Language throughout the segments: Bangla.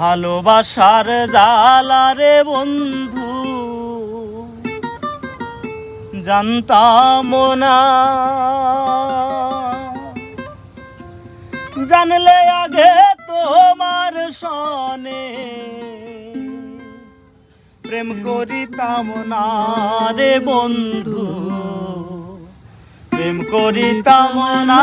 ভালোবাসার জালারে বন্ধু। জানতাম না। জানলে আগে তোমার সনে প্রেম করিতাম না রে বন্ধু। প্রেম করিতাম না।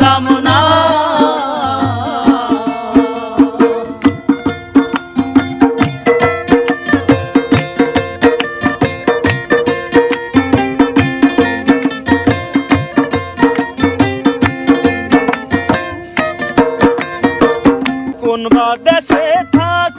করিতাম না। কোন দেশে থাকো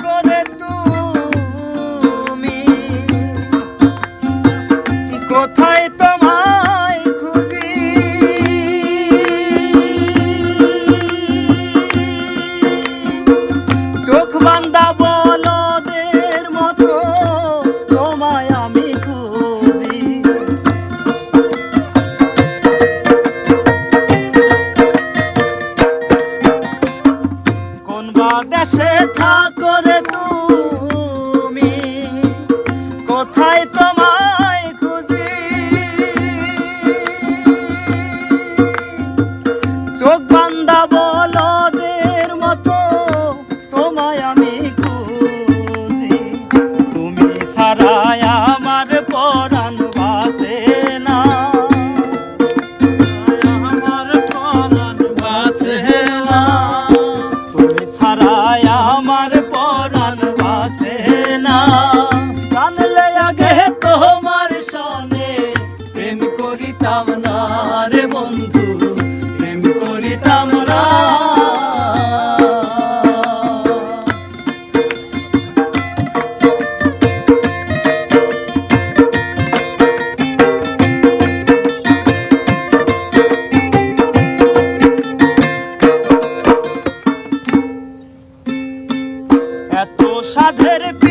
तेरे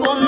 বন্ধু